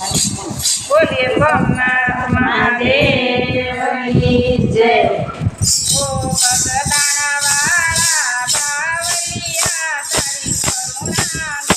બોલીએ ભવનાથ મહાદેવની જય. ઓ ભગદાણા વાળા બાવલિયા તારી કરુણાનો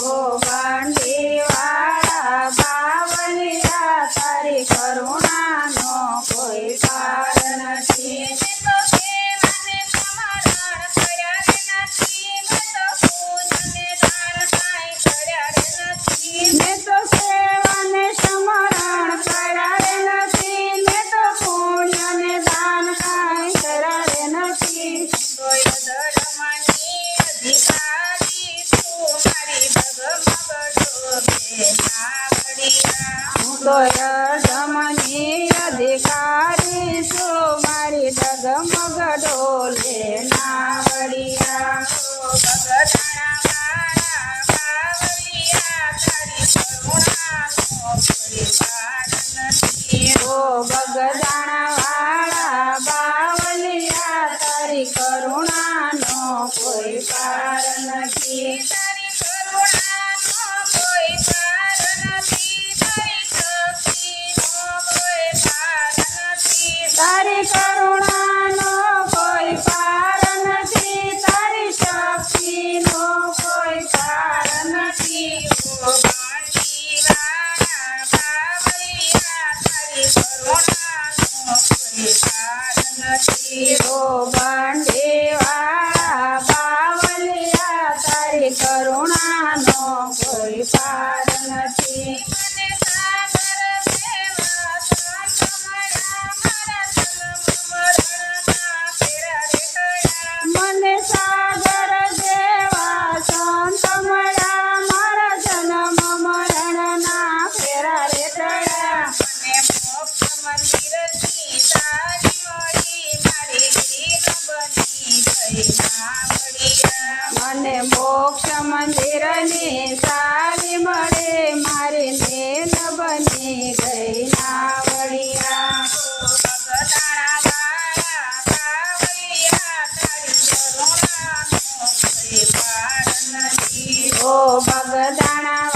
Oh. soya uh, Bagdana